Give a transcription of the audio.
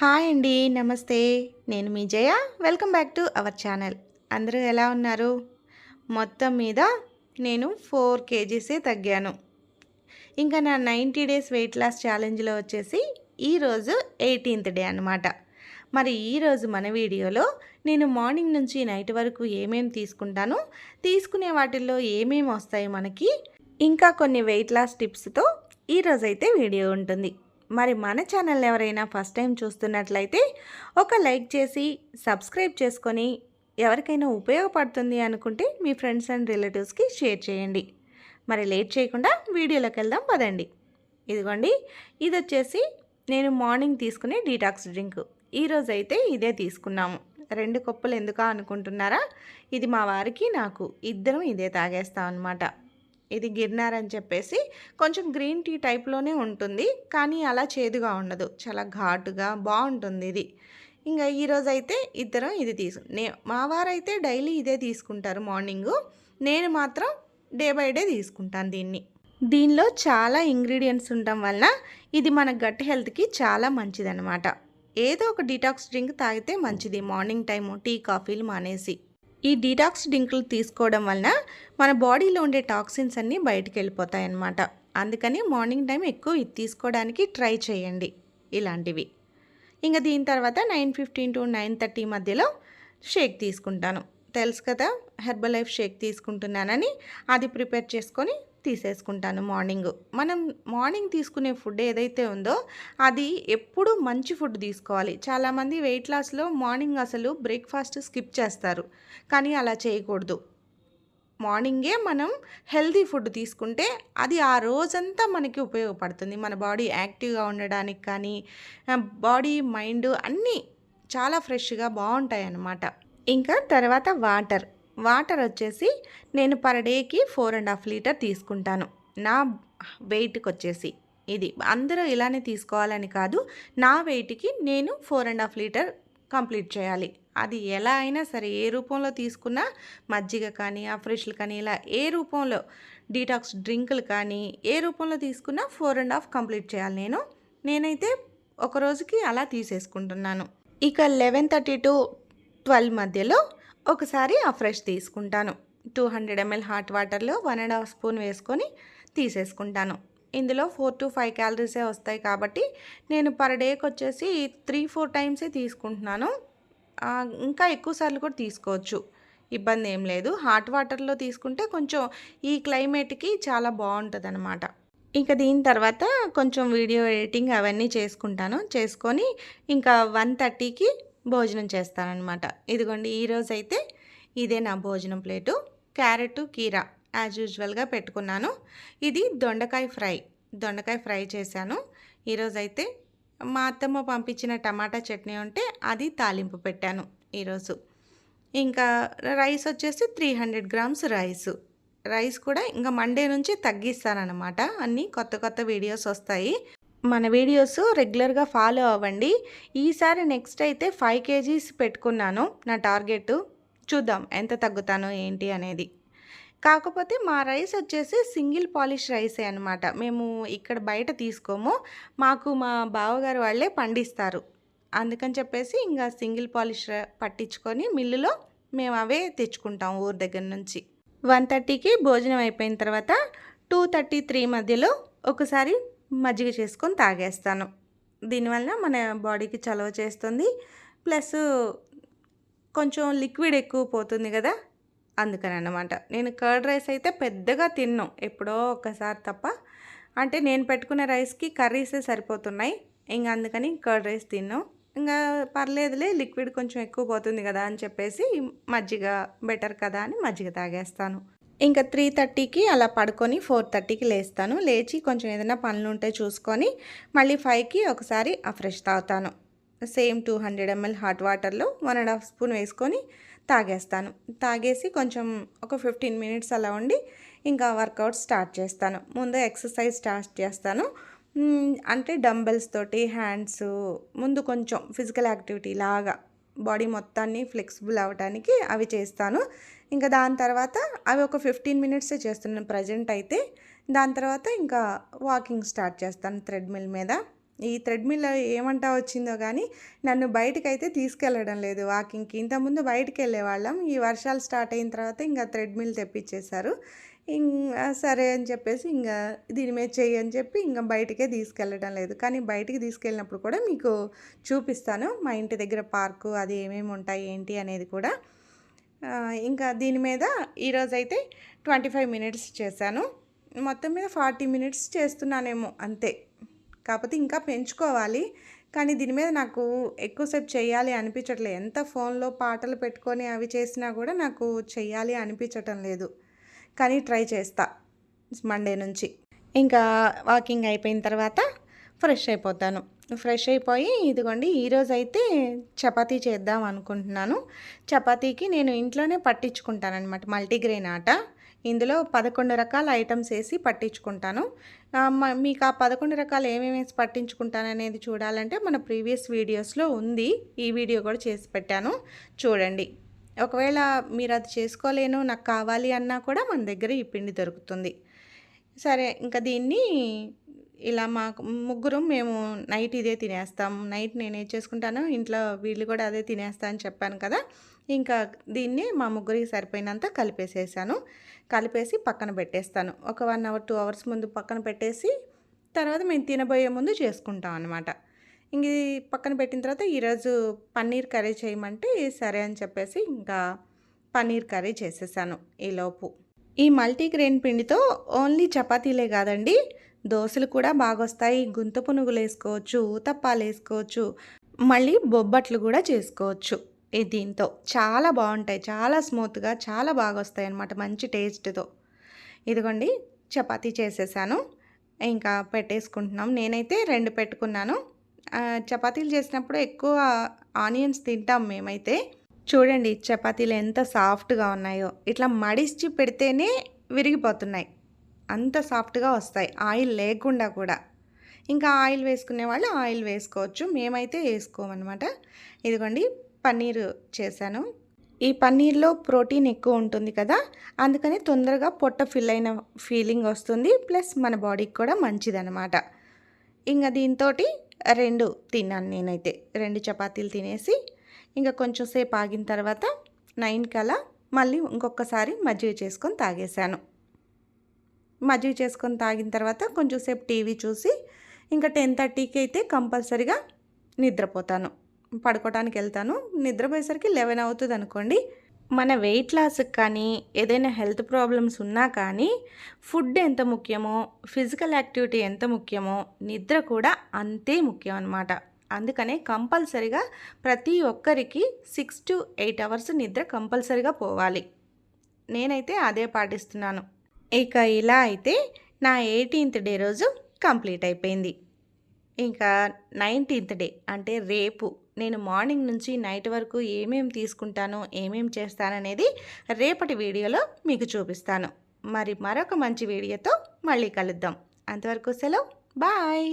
Hi అండి నమస్తే. నేను మీ Jaya. Welcome back to our channel. అందరూ ఎలా ఉన్నారు? మొత్తం మీద నేను ఫోర్ కేజీసే తగ్గాను. ఇంకా నా నైంటీ డేస్ వెయిట్ లాస్ ఛాలెంజ్లో వచ్చేసి ఈరోజు ఎయిటీన్త్ డే అనమాట మరి ఈరోజు మన వీడియోలో నేను మార్నింగ్ నుంచి నైట్ వరకు ఏమేమి తీసుకుంటాను తీసుకునే వాటిల్లో ఏమేమి వస్తాయి మనకి ఇంకా కొన్ని వెయిట్ లాస్ టిప్స్తో ఈరోజైతే వీడియో ఉంటుంది. మరి మన ఛానల్ ఎవరైనా ఫస్ట్ టైం చూస్తున్నట్లయితే ఒక లైక్ చేసి సబ్స్క్రైబ్ చేసుకొని ఎవరికైనా ఉపయోగపడుతుంది అనుకుంటే మీ ఫ్రెండ్స్ అండ్ రిలేటివ్స్కి షేర్ చేయండి. మరి లేట్ చేయకుండా వీడియోలోకి వెళ్దాం పదండి. ఇదిగోండి ఇది వచ్చేసి నేను మార్నింగ్ తీసుకునే డీటాక్స్ డ్రింక్. ఈరోజు అయితే ఇదే తీసుకున్నాము. రెండు కప్పులు ఎందుకా అనుకుంటున్నారా? ఇది మా వారికి నాకు. ఇద్దరం ఇదే తాగేస్తాం అనమాట ఇది గిర్నార్ అని చెప్పేసి కొంచెం గ్రీన్ టీ టైప్లోనే ఉంటుంది. కానీ అలా చేదుగా ఉండదు. చాలా ఘాటుగా బాగుంటుంది ఇది. ఇంకా ఈరోజు అయితే ఇద్దరం ఇది తీసు నే మా వారైతే డైలీ ఇదే తీసుకుంటారు మార్నింగు. నేను మాత్రం డే బై డే తీసుకుంటాను దీన్ని. దీనిలో చాలా ఇంగ్రీడియంట్స్ ఉండటం వలన ఇది మన గట్ హెల్త్కి చాలా మంచిదన్నమాట. ఏదో ఒక డిటాక్స్ డ్రింక్ తాగితే మంచిది మార్నింగ్ టైము టీ కాఫీలు మానేసి. ఈ డీటాక్స్ డ్రింకులు తీసుకోవడం వలన మన బాడీలో ఉండే టాక్సిన్స్ అన్నీ బయటికి వెళ్ళిపోతాయి అన్నమాట అందుకని మార్నింగ్ టైం ఎక్కువ ఇది తీసుకోవడానికి ట్రై చేయండి ఇలాంటివి. ఇంకా దీని తర్వాత nine fifteen to nine thirty మధ్యలో షేక్ తీసుకుంటాను. తెలుసు కదా హెర్బల్ లైఫ్ షేక్ తీసుకుంటున్నానని అది ప్రిపేర్ చేసుకొని తీసేసుకుంటాను మార్నింగ్. మనం మార్నింగ్ తీసుకునే ఫుడ్ ఏదైతే ఉందో అది ఎప్పుడు మంచి ఫుడ్ తీసుకోవాలి. చాలామంది వెయిట్ లాస్లో మార్నింగ్ అసలు బ్రేక్ఫాస్ట్ స్కిప్ చేస్తారు. కానీ అలా చేయకూడదు. మార్నింగే మనం హెల్తీ ఫుడ్ తీసుకుంటే అది ఆ రోజంతా మనకి ఉపయోగపడుతుంది. మన బాడీ యాక్టివ్గా ఉండడానికి కానీ బాడీ మైండ్ అన్నీ చాలా ఫ్రెష్గా బాగుంటాయి అన్నమాట ఇంకా తర్వాత వాటర్. వాటర్ వచ్చేసి నేను పర్ డేకి ఫోర్ అండ్ హాఫ్ లీటర్ తీసుకుంటాను. నా వెయిట్కి వచ్చేసి ఇది అందరూ ఇలానే తీసుకోవాలని కాదు నా వెయిట్కి నేను four and half litre complete చేయాలి. అది ఎలా అయినా సరే ఏ రూపంలో తీసుకున్నా మజ్జిగ కానీ ఆ ఫ్రెష్లు కానీ ఇలా ఏ రూపంలో డీటాక్స్ డ్రింకులు కానీ ఏ రూపంలో తీసుకున్నా ఫోర్ అండ్ హాఫ్ కంప్లీట్ చేయాలి నేను. నేనైతే ఒక రోజుకి అలా తీసేసుకుంటున్నాను. ఇక లెవెన్ థర్టీ టు ట్వెల్వ్ మధ్యలో ఒకసారి ఆ ఫ్రెష్ తీసుకుంటాను. టూ హండ్రెడ్ ఎంఎల్ హాట్ వాటర్లో వన్ అండ్ హాఫ్ స్పూన్ వేసుకొని తీసేసుకుంటాను. ఇందులో ఫోర్ టు ఫైవ్ క్యాలరీసే వస్తాయి కాబట్టి నేను పర్ డేకి వచ్చేసి త్రీ ఫోర్ టైమ్సే తీసుకుంటున్నాను. ఇంకా ఎక్కువ సార్లు కూడా తీసుకోవచ్చు. ఇబ్బంది ఏం లేదు. హాట్ వాటర్లో తీసుకుంటే కొంచెం ఈ క్లైమేట్కి చాలా బాగుంటుంది అనమాట ఇంకా దీని తర్వాత కొంచెం వీడియో ఎడిటింగ్ అవన్నీ చేసుకుంటాను. చేసుకొని ఇంకా వన్ థర్టీకి భోజనం చేస్తానన్నమాట. ఇదిగోండి ఈరోజు అయితే ఇదే నా భోజనం ప్లేటు. క్యారెట్ కీరా యాజ్ యూజువల్గా పెట్టుకున్నాను. ఇది దొండకాయ ఫ్రై. దొండకాయ ఫ్రై చేశాను. ఈరోజైతే మా అత్తమ్మ పంపించిన టమాటా చట్నీ ఉంటే అది తాలింపు పెట్టాను ఈరోజు. ఇంకా రైస్ వచ్చేసి three hundred grams rice. Rice కూడా ఇంకా మండే నుంచి తగ్గిస్తానమాట అన్నీ కొత్త కొత్త వీడియోస్ వస్తాయి. మన వీడియోస్ రెగ్యులర్గా ఫాలో అవ్వండి. ఈసారి నెక్స్ట్ అయితే ఫైవ్ కేజీస్ పెట్టుకున్నాను నా టార్గెట్. చూద్దాం ఎంత తగ్గుతానో ఏంటి అనేది. కాకపోతే మా రైస్ వచ్చేసి సింగిల్ పాలిష్ రైసే అనమాట మేము ఇక్కడ బయట తీసుకోము. మాకు మా బావగారు వాళ్ళే పండిస్తారు. అందుకని చెప్పేసి ఇంకా సింగిల్ పాలిష్ పట్టించుకొని మిల్లులో మేము అవే తెచ్చుకుంటాం ఊరి దగ్గర నుంచి. వన్ థర్టీకి భోజనం అయిపోయిన తర్వాత టూ థర్టీ త్రీ మధ్యలో ఒకసారి మజ్జిగ చేసుకొని తాగేస్తాను. దీనివల్ల మన బాడీకి చలవ చేస్తుంది. ప్లస్ కొంచెం లిక్విడ్ ఎక్కువ పోతుంది కదా? అందుకని అన్నమాట నేను కర్డ్ రైస్ అయితే పెద్దగా తిన్ను ఎప్పుడో ఒకసారి తప్ప. అంటే నేను పెట్టుకునే రైస్కి కర్రీసే సరిపోతున్నాయి. ఇంకా అందుకని కర్డ్ రైస్ తిన్నాం. ఇంకా పర్లేదులే లిక్విడ్ కొంచెం ఎక్కువ పోతుంది కదా అని చెప్పేసి మజ్జిగ బెటర్ కదా అని మజ్జిగ తాగేస్తాను. ఇంకా త్రీ థర్టీకి అలా పడుకొని ఫోర్ థర్టీకి లేస్తాను. లేచి కొంచెం ఏదైనా పనులు ఉంటే చూసుకొని మళ్ళీ ఫైవ్కి ఒకసారి ఆ ఫ్రెష్ తాగుతాను. Same two hundred ml hot వాటర్లో వన్ అండ్ హాఫ్ స్పూన్ వేసుకొని తాగేస్తాను. తాగేసి కొంచెం ఒక ఫిఫ్టీన్ మినిట్స్ అలా ఉండి ఇంకా వర్కౌట్ స్టార్ట్ చేస్తాను. ముందు ఎక్సర్సైజ్ స్టార్ట్ చేస్తాను. అంటే డంబెల్స్ తోటి హ్యాండ్స్ ముందు కొంచెం ఫిజికల్ యాక్టివిటీ లాగా బాడీ మొత్తాన్ని ఫ్లెక్సిబుల్ అవ్వడానికి అవి చేస్తాను. ఇంకా దాని తర్వాత అవి ఒక ఫిఫ్టీన్ మినిట్సే చేస్తున్నాను. ప్రజెంట్ అయితే దాని తర్వాత ఇంకా వాకింగ్ స్టార్ట్ చేస్తాను థ్రెడ్మిల్ మీద. ఈ థ్రెడ్మిల్ ఏమంటా వచ్చిందో కానీ నన్ను బయటకైతే తీసుకెళ్ళడం లేదు వాకింగ్కి. ఇంతకుముందు బయటికి వెళ్ళేవాళ్ళం ఈ వర్షాలు స్టార్ట్ అయిన తర్వాత ఇంకా థ్రెడ్మిల్ తెప్పించేశారు. ఇంకా సరే అని చెప్పేసి ఇంకా దీని మీద చెయ్యి అని చెప్పి ఇంకా బయటికే తీసుకెళ్ళడం లేదు. కానీ బయటికి తీసుకెళ్ళినప్పుడు కూడా మీకు చూపిస్తాను మా ఇంటి దగ్గర పార్కు అది ఏమేమి ఉంటాయి ఏంటి అనేది కూడా. ఇంకా దీని మీద ఈరోజైతే ట్వంటీ ఫైవ్ మినిట్స్ చేశాను. మొత్తం మీద ఫార్టీ మినిట్స్ చేస్తున్నానేమో అంతే. కాకపోతే ఇంకా పెంచుకోవాలి. కానీ దీని మీద నాకు ఎక్కువసేపు చేయాలి అనిపించట్లేదు ఎంత ఫోన్లో పాటలు పెట్టుకొని అవి చేసినా కూడా నాకు చేయాలి అనిపించటం లేదు. కానీ ట్రై చేస్తా మండే నుంచి. ఇంకా వాకింగ్ అయిపోయిన తర్వాత ఫ్రెష్ అయిపోతాను. ఫ్రెష్ అయిపోయి ఇదిగోండి ఈరోజు అయితే చపాతీ చేద్దాం అనుకుంటున్నాను. చపాతీకి నేను ఇంట్లోనే పట్టించుకుంటానమాట మల్టీగ్రెయిన్ ఆట. ఇందులో పదకొండు రకాల ఐటమ్స్ వేసి పట్టించుకుంటాను. మీకు ఆ పదకొండు రకాలు ఏమేమి వేసి పట్టించుకుంటాను అనేది చూడాలంటే మన ప్రీవియస్ వీడియోస్లో ఉంది. ఈ వీడియో కూడా చేసి పెట్టాను. చూడండి. ఒకవేళ మీరు అది చేసుకోలేను నాకు కావాలి అన్నా కూడా మన దగ్గర ఈ పిండి దొరుకుతుంది. సరే ఇంకా దీన్ని ఇలా మాకు ముగ్గురు మేము నైట్ ఇదే తినేస్తాం. నైట్ నేను ఏం చేసుకుంటాను ఇంట్లో వీళ్ళు కూడా అదే తినేస్తా అని చెప్పాను కదా. ఇంకా దీన్ని మా ముగ్గురికి సరిపోయినంత కలిపేసేసాను. కలిపేసి పక్కన పెట్టేస్తాను. ఒక వన్ అవర్ టూ అవర్స్ ముందు పక్కన పెట్టేసి తర్వాత మేము తినబోయే ముందు చేసుకుంటాం అనమాట ఇంక పక్కన పెట్టిన తర్వాత ఈరోజు పన్నీర్ కర్రీ చేయమంటే సరే అని చెప్పేసి ఇంకా పన్నీర్ కర్రీ చేసేసాను ఈలోపు. ఈ మల్టీగ్రెయిన్ పిండితో ఓన్లీ చపాతీలే కాదండి దోశలు కూడా బాగొస్తాయి గుంత పునుగులు వేసుకోవచ్చు ఊతప్పాలు వేసుకోవచ్చు మళ్ళీ బొబ్బట్లు కూడా చేసుకోవచ్చు. ఈ దీంతో చాలా బాగుంటాయి చాలా స్మూత్గా చాలా బాగా వస్తాయి అన్నమాట మంచి టేస్ట్తో. ఇదిగోండి చపాతీ చేసేసాను. ఇంకా పెట్టేసుకుంటున్నాం. నేనైతే రెండు పెట్టుకున్నాను. చపాతీలు చేసినప్పుడు ఎక్కువ ఆనియన్స్ తింటాం మేమైతే. చూడండి చపాతీలు ఎంత సాఫ్ట్గా ఉన్నాయో. ఇట్లా మడిచి పెడితేనే విరిగిపోతున్నాయి. అంత సాఫ్ట్గా వస్తాయి. ఆయిల్ లేకుండా కూడా. ఇంకా ఆయిల్ వేసుకునే వాళ్ళు ఆయిల్ వేసుకోవచ్చు. మేమైతే వేసుకోమన్నమాట. ఇదిగోండి పన్నీర్ చేశాను. ఈ పన్నీర్లో ప్రోటీన్ ఎక్కువ ఉంటుంది కదా అందుకని తొందరగా పొట్ట ఫిల్ అయిన ఫీలింగ్ వస్తుంది. ప్లస్ మన బాడీకి కూడా మంచిదన్నమాట. ఇంకా దీంతో రెండు తిన్నాను నేనైతే. రెండు చపాతీలు తినేసి ఇంకా కొంచెం సేపు ఆగిన తర్వాత నైన్ కల్లా మళ్ళీ ఇంకొకసారి మజ్జిగ చేసుకొని తాగేశాను. మజ్జిగ చేసుకొని తాగిన తర్వాత కొంచెం సేపు టీవీ చూసి ఇంకా టెన్ థర్టీకి అయితే కంపల్సరిగా నిద్రపోతాను. పడుకోవడానికి వెళ్తాను. నిద్రపోయేసరికి లెవెన్ అవుతుంది అనుకోండి. మన వెయిట్ లాస్కి కానీ ఏదైనా హెల్త్ ప్రాబ్లమ్స్ ఉన్నా కానీ ఫుడ్ ఎంత ముఖ్యమో ఫిజికల్ యాక్టివిటీ ఎంత ముఖ్యమో నిద్ర కూడా అంతే ముఖ్యం అన్నమాట. అందుకనే కంపల్సరిగా ప్రతి ఒక్కరికి సిక్స్ టు ఎయిట్ అవర్స్ నిద్ర కంపల్సరిగా పోవాలి. నేనైతే అదే పాటిస్తున్నాను. ఇక ఇలా అయితే నా ఎయిటీన్త్ డే రోజు కంప్లీట్ అయిపోయింది. ఇంకా నైన్టీన్త్ డే అంటే రేపు. నేను మార్నింగ్ నుంచి నైట్ వరకు ఏమేమి తీసుకుంటానో ఏమేమి చేస్తాననేది రేపటి వీడియోలో మీకు చూపిస్తాను. మరి మరొక మంచి వీడియోతో మళ్ళీ కలుద్దాం. అంతవరకు సెలవు. బాయ్.